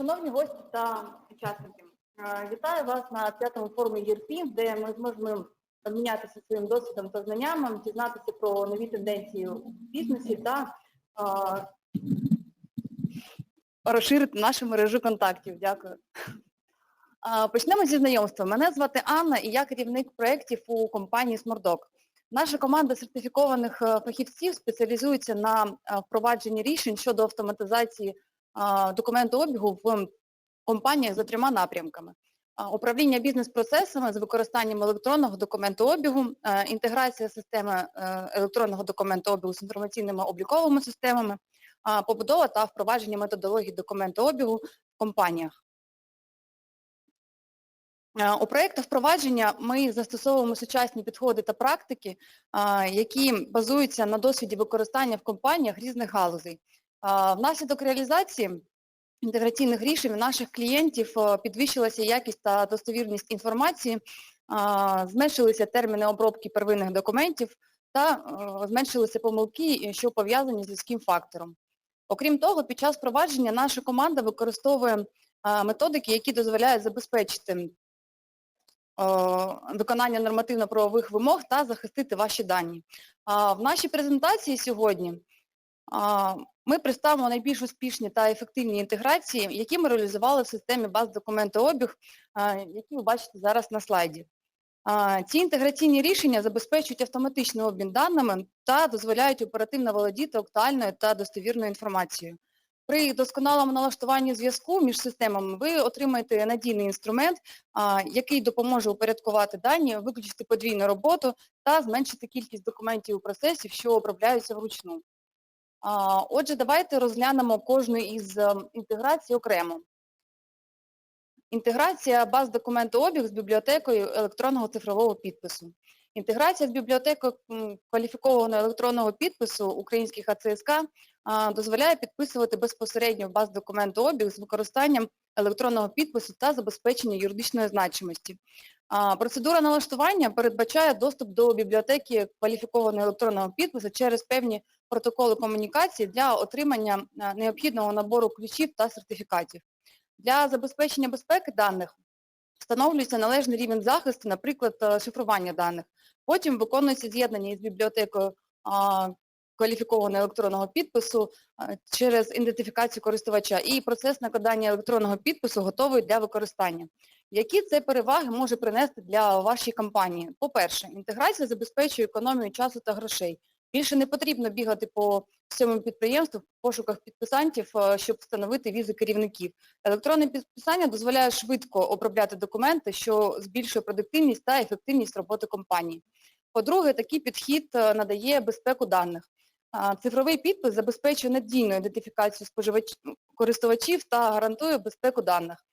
Шановні гості та учасники, е, вітаю вас на п'ятому форумі ЄРПІ, де ми зможемо обмінятися своїм досвідом та знаннями, дізнатися про нові тенденції у бізнесі та е, розширити нашу мережу контактів. Дякую. Почнемо зі знайомства. Мене звати Анна і я керівник проєктів у компанії Смордок. Наша команда сертифікованих е, фахівців спеціалізується на впровадженні рішень щодо автоматизації а, документообігу в компаніях за трьома напрямками. Управління бізнес-процесами з використанням електронного документообігу, е, інтеграція системи е, електронного документообігу з інформаційними обліковими системами, побудова та впровадження методології документообігу в компаніях. Е, У проєктах впровадження ми застосовуємо сучасні підходи та практики, які базуються на досвіді використання в компаніях різних галузей. Внаслідок реалізації інтеграційних рішень наших клієнтів е, підвищилася якість та достовірність інформації, зменшилися терміни обробки первинних документів та е, зменшилися помилки, що пов'язані з людським фактором. Окрім того, під час впровадження наша команда використовує методики, які дозволяють забезпечити е, виконання нормативно-правових вимог та захистити ваші дані. В нашій презентації сьогодні ми представимо найбільш успішні та ефективні інтеграції, які ми реалізували в системі баз документообіг, які ви бачите зараз на слайді. Ці інтеграційні рішення забезпечують автоматичний обмін даними та дозволяють оперативно володіти актуальною та достовірною інформацією. При досконалому налаштуванні зв'язку між системами ви отримаєте надійний інструмент, який допоможе упорядкувати дані, виключити подвійну роботу та зменшити кількість документів у процесі, що обробляються вручну. Отже, давайте розглянемо кожну із ем, інтеграцій окремо. Інтеграція баз документообіг з бібліотекою електронного цифрового підпису. Інтеграція з бібліотекою кваліфікованого електронного підпису українських АЦСК дозволяє підписувати безпосередньо баз документообіг з використанням електронного підпису та забезпечення юридичної значимості. Процедура налаштування передбачає доступ до бібліотеки кваліфікованого електронного підпису через певні протоколи комунікації для отримання необхідного набору ключів та сертифікатів. Для забезпечення безпеки даних встановлюється належний рівень захисту, наприклад, е, шифрування даних. Потім виконується з'єднання із бібліотекою кваліфікованого електронного підпису через ідентифікацію користувача і процес накладання електронного підпису готовий для використання. Які це переваги може принести для вашої компанії? По-перше, інтеграція забезпечує економію часу та грошей. Більше не потрібно бігати по всьому підприємству в пошуках підписантів, е, щоб встановити візи керівників. Електронне підписання дозволяє швидко обробляти документи, що збільшує продуктивність та ефективність роботи компанії. По-друге, такий підхід е, надає безпеку даних. Цифровий підпис забезпечує надійну ідентифікацію користувачів та гарантує безпеку даних,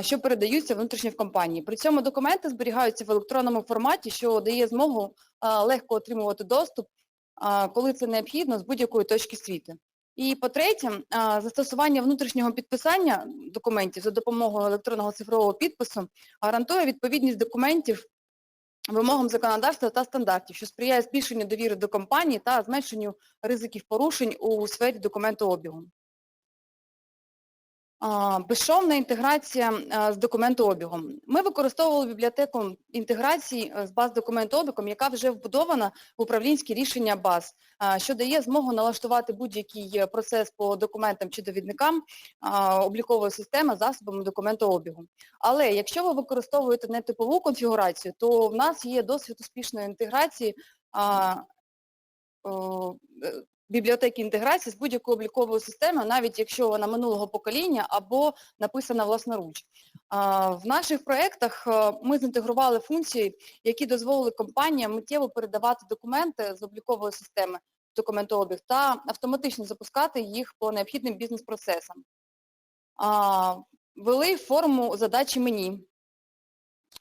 що передаються внутрішньо в компанії. При цьому документи зберігаються в електронному форматі, що дає змогу легко отримувати доступ, коли це необхідно, з будь-якої точки світу. І по-третє, застосування внутрішнього підписання документів за допомогою електронного цифрового підпису гарантує відповідність документів вимогам законодавства та стандартів, що сприяє збільшенню довіри до компанії та зменшенню ризиків порушень у сфері документообігу. Безшовна інтеграція з документообігом. Ми використовували бібліотеку інтеграції е, з баз документообігом, яка вже вбудована в управлінські рішення баз, що дає змогу налаштувати будь-який е, процес по документам чи довідникам облікової системи засобами документообігу. Але якщо ви використовуєте нетипову конфігурацію, то в нас є досвід успішної інтеграції е, бібліотеки інтеграції з будь-якою обліковою системою, навіть якщо вона минулого покоління або написана власноруч. В наших проєктах е, ми зінтегрували функції, які дозволили компаніям миттєво передавати документи з облікової системи документообіг та автоматично запускати їх по необхідним бізнес-процесам. А, Ввели форму задачі мені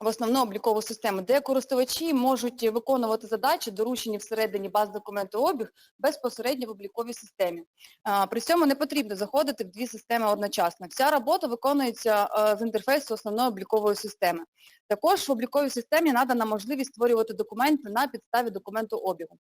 в основну облікову систему, де користувачі можуть виконувати задачі, доручені всередині баз документообіг, безпосередньо в обліковій системі. При цьому не потрібно заходити в дві системи одночасно. Вся робота виконується е, з інтерфейсу основної облікової системи. Також в обліковій системі надана можливість створювати документи на підставі документообігу.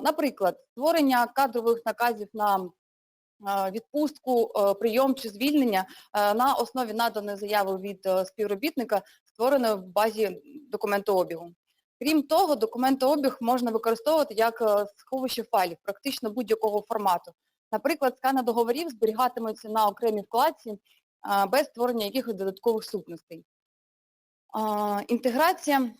Наприклад, створення кадрових наказів на е, відпустку, е, прийом чи звільнення на основі наданої заяви від співробітника, створеної в базі документообігу. Крім того, документообіг можна використовувати як е, сховище файлів практично будь-якого формату. Наприклад, скани договорів зберігатимуться на окремій вкладці без створення якихось додаткових сутностей. Інтеграція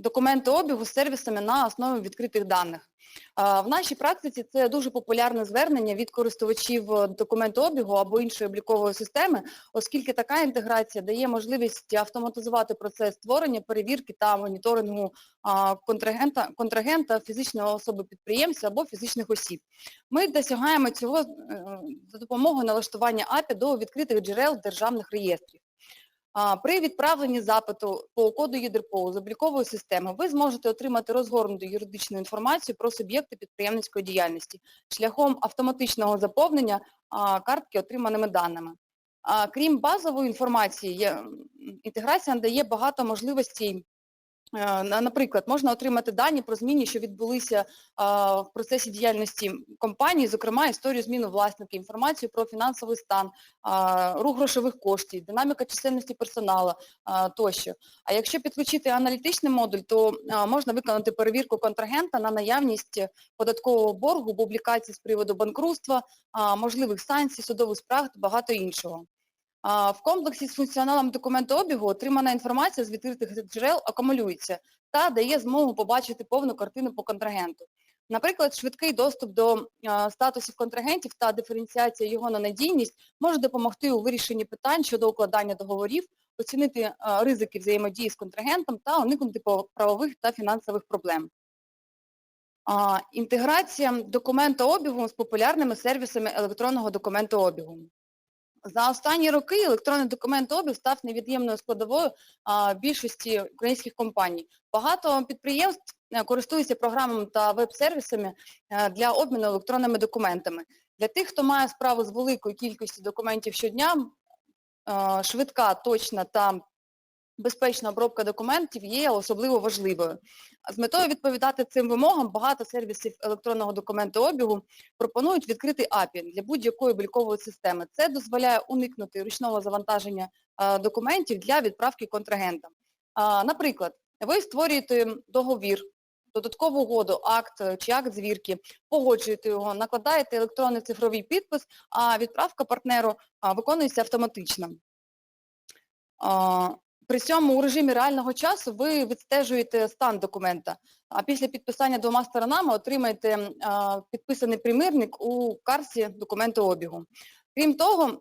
документообігу з сервісами на основі відкритих даних. В нашій практиці це дуже популярне звернення від користувачів е, документообігу або іншої облікової системи, оскільки така інтеграція дає можливість автоматизувати процес створення, перевірки та моніторингу контрагента, контрагента фізичної особи підприємця або фізичних осіб. Ми досягаємо цього е, за допомогою налаштування API до відкритих джерел державних реєстрів. При відправленні запиту по коду ЄДРПО з облікової системи ви зможете отримати розгорнуту юридичну інформацію про суб'єкти підприємницької діяльності шляхом автоматичного заповнення картки отриманими даними. Крім базової інформації, інтеграція надає багато можливостей. Е, на- Наприклад, можна отримати дані про зміни, що відбулися а, в процесі діяльності компанії, зокрема історію зміни власника, інформацію про фінансовий стан, а, рух грошових коштів, динаміка чисельності персоналу тощо. А якщо підключити аналітичний модуль, то можна виконати перевірку контрагента на наявність податкового боргу, публікацій з приводу банкрутства, можливих санкцій, судових справ та багато іншого. В комплексі з функціоналом документообігу отримана інформація з відкритих джерел акумулюється та дає змогу побачити повну картину по контрагенту. Наприклад, швидкий доступ до статусів контрагентів та диференціація його на надійність може допомогти у вирішенні питань щодо укладання договорів, оцінити ризики взаємодії з контрагентом та уникнути правових та фінансових проблем. Інтеграція документообігу з популярними сервісами електронного документообігу. За останні роки електронний документообіг став невід'ємною складовою а, більшості українських компаній. Багато підприємств е, користуються програмами та веб-сервісами е, для обміну електронними документами. Для тих, хто має справу з великою кількістю документів щодня, е, швидка, точна та безпечна обробка документів є особливо важливою. З метою відповідати цим вимогам багато сервісів електронного документообігу пропонують відкритий API для будь-якої облікової системи. Це дозволяє уникнути ручного завантаження е, документів для відправки контрагентам. Наприклад, ви створюєте договір, додаткову угоду, акт чи акт звірки, погоджуєте його, накладаєте електронний цифровий підпис, а відправка партнеру виконується автоматично. При цьому у режимі реального часу ви відстежуєте стан документа, а після підписання двома сторонами отримаєте підписаний примірник у карті документообігу. Крім того,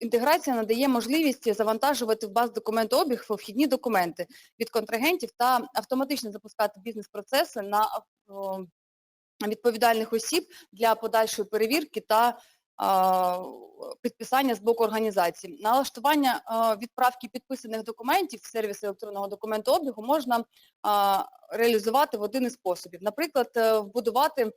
інтеграція надає можливість завантажувати в баз документообіг вхідні документи від контрагентів та автоматично запускати бізнес-процеси на відповідальних осіб для подальшої перевірки та підписання з боку організації. Налаштування відправки підписаних документів в сервіс електронного документообігу можна реалізувати в один із способів. Наприклад, е, вбудувати е,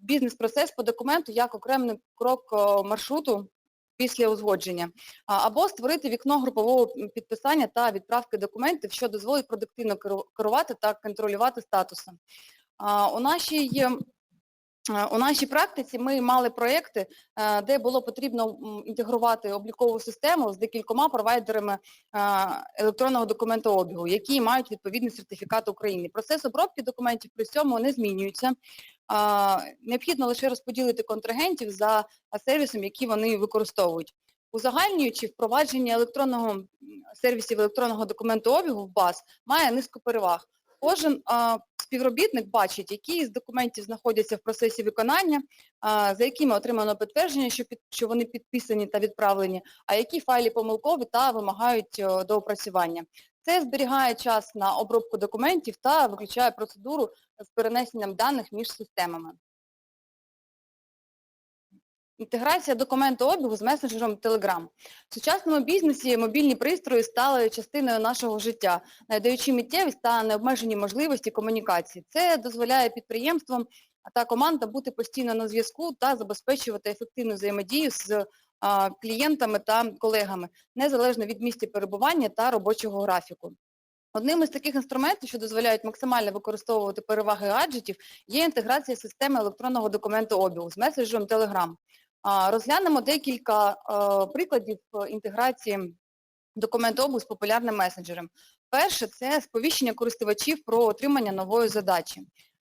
бізнес-процес по документу як окремий крок е, маршруту після узгодження, або створити вікно групового підписання та відправки документів, що дозволить продуктивно керувати та контролювати статусом. У нашій у нашій практиці ми мали проєкти, е, де було потрібно інтегрувати облікову систему з декількома провайдерами е, електронного документообігу, які мають відповідний сертифікат України. Процес обробки документів при цьому не змінюється. Необхідно лише розподілити контрагентів за сервісом, який вони використовують. Узагальнюючи впровадження електронного сервісів електронного документообігу в БАЗ має низку переваг. Кожен а, співробітник бачить, які з документів знаходяться в процесі виконання, а, за якими отримано підтвердження, що, під, що вони підписані та відправлені, а які файлі помилкові та вимагають о, доопрацювання. Це зберігає час на обробку документів та виключає процедуру з перенесенням даних між системами. Інтеграція документообігу з месенджером Telegram. В сучасному бізнесі мобільні пристрої стали частиною нашого життя, надаючи миттєвість та необмежені можливості комунікації. Це дозволяє підприємствам та командам бути постійно на зв'язку та забезпечувати ефективну взаємодію з клієнтами та колегами, незалежно від місця перебування та робочого графіку. Одним із таких інструментів, що дозволяють максимально використовувати переваги гаджетів, є інтеграція системи електронного документообігу з меседжером Telegram. Розглянемо декілька е, прикладів е, інтеграції документообігу з популярним месенджером. Перше це сповіщення користувачів про отримання нової задачі.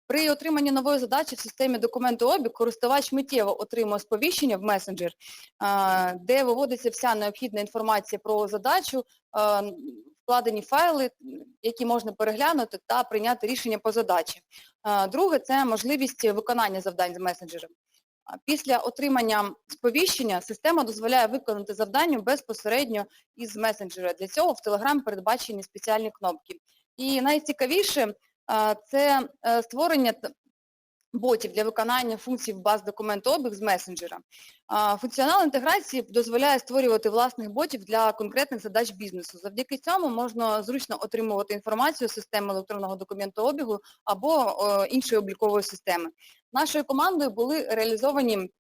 При отриманні нової задачі в системі документообіг користувач миттєво отримує сповіщення в месенджер, де виводиться вся необхідна інформація про задачу, вкладені файли, які можна переглянути та прийняти рішення по задачі. Друге це можливість виконання завдань з месенджером. Після отримання сповіщення система дозволяє виконати завдання безпосередньо із месенджера. Для цього в Telegram передбачені спеціальні кнопки. І найцікавіше це е, створення ботів для виконання функцій в баз документообіг з месенджера. Функціонал інтеграції дозволяє створювати власних ботів для конкретних задач бізнесу. Завдяки цьому можна зручно отримувати інформацію з системи електронного документообігу або іншої облікової системи. Нашою командою були реалізовані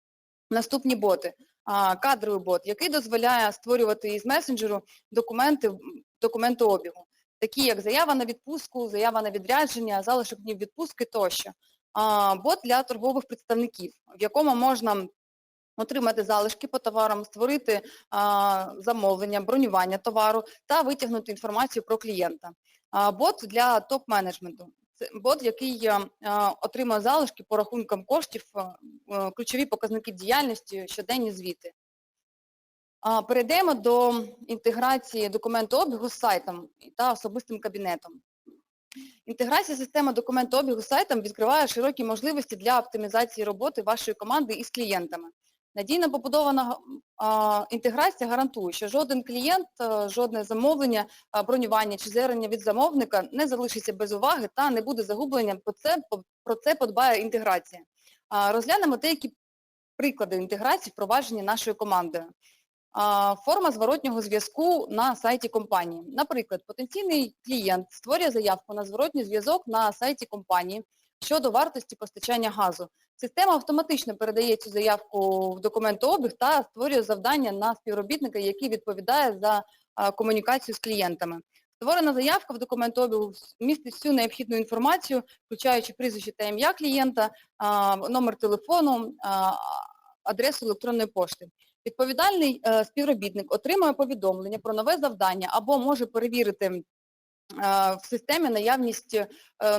наступні боти. Кадровий бот, який дозволяє створювати із месенджеру документи документообігу, такі як заява на відпустку, заява на відрядження, залишок днів відпустки тощо. Бот для торгових представників, в якому можна отримати залишки по товарам, створити замовлення, бронювання товару та витягнути інформацію про клієнта. Бот для топ-менеджменту. Це бот, який е, е, отримує залишки по рахункам коштів, е, ключові показники діяльності, щоденні звіти. Перейдемо до інтеграції документообігу з сайтом та особистим кабінетом. Інтеграція системи документообігу з сайтом відкриває широкі можливості для оптимізації роботи вашої команди із клієнтами. Надійно побудована а, інтеграція гарантує, що жоден клієнт, а, жодне замовлення, а, бронювання чи звернення від замовника не залишиться без уваги та не буде загублення. Про це, про це подбає інтеграція. А, Розглянемо деякі приклади інтеграції впровадження нашою командою. Форма зворотнього зв'язку на сайті компанії. Наприклад, потенційний клієнт створює заявку на зворотній зв'язок на сайті компанії щодо вартості постачання газу. Система автоматично передає цю заявку в документообіг та створює завдання на співробітника, який відповідає за комунікацію з клієнтами. Створена заявка в документообігу містить всю необхідну інформацію, включаючи прізвище та ім'я клієнта, номер телефону, адресу електронної пошти. Відповідальний е, співробітник отримує повідомлення про нове завдання або може перевірити е, в системі наявність е,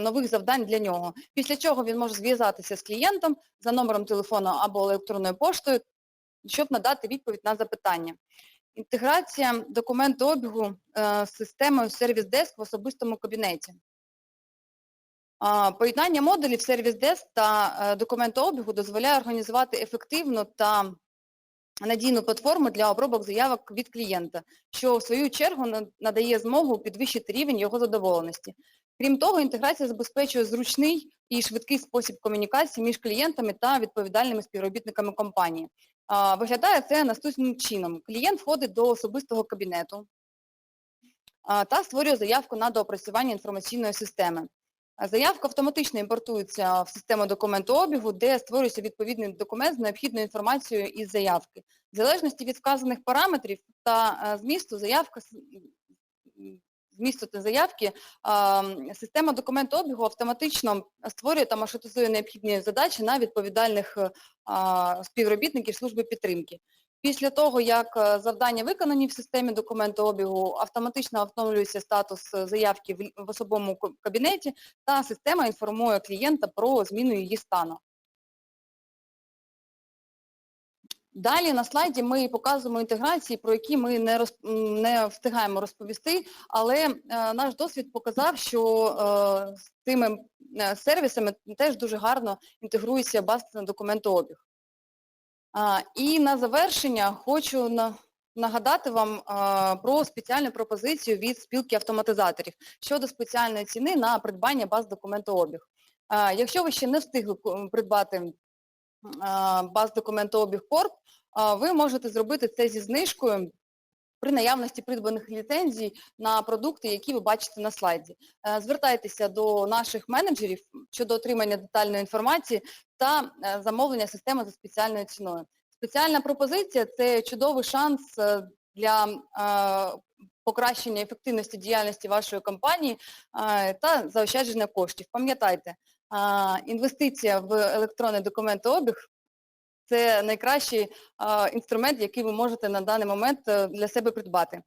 нових завдань для нього. Після чого він може зв'язатися з клієнтом за номером телефону або електронною поштою, щоб надати відповідь на запитання. Інтеграція документообігу з системою Service Desk в особистому кабінеті. Поєднання модулів Service Desk та документообігу дозволяє організувати ефективну та надійну платформу для обробок заявок від клієнта, що в свою чергу надає змогу підвищити рівень його задоволеності. Крім того, інтеграція забезпечує зручний і швидкий спосіб комунікації між клієнтами та відповідальними співробітниками компанії. Виглядає це наступним чином. Клієнт входить до особистого кабінету та створює заявку на доопрацювання інформаційної системи. А Заявка автоматично імпортується в систему документообігу, де створюється відповідний документ з необхідною інформацією із заявки. В залежності від вказаних параметрів та е, змісту заявка змісту заявки, система документообігу автоматично створює та маршрутизує необхідні задачі на відповідальних е, співробітників служби підтримки. Після того, як е, завдання виконані в системі документообігу, автоматично встановлюється статус е, заявки в особовому кабінеті та система інформує клієнта про зміну її стану. Далі на слайді ми показуємо інтеграції, про які ми не, роз, м, не встигаємо розповісти, але е, наш досвід показав, що е, з цими е, сервісами теж дуже гарно інтегрується базовий документообіг. І на завершення хочу на, нагадати вам про спеціальну пропозицію від спілки автоматизаторів щодо спеціальної ціни на придбання баз документообіг. Якщо ви ще не встигли придбати баз документообіг Корп, ви можете зробити це зі знижкою при наявності придбаних ліцензій на продукти, які ви бачите на слайді. Е, Звертайтеся до наших менеджерів щодо отримання детальної інформації та е, замовлення системи за спеціальною ціною. Спеціальна пропозиція – це чудовий шанс е, для покращення ефективності діяльності вашої компанії та заощадження коштів. Пам'ятайте, інвестиція в електронний документообіг це найкращий інструмент, який ви можете на даний момент е, для себе придбати.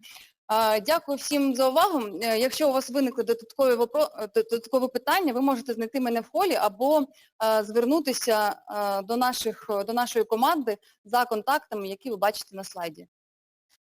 Дякую всім за увагу. Е, Якщо у вас виникли додаткові, е, додаткові питання, ви можете знайти мене в холі або звернутися до, наших, до нашої команди за контактами, які ви бачите на слайді.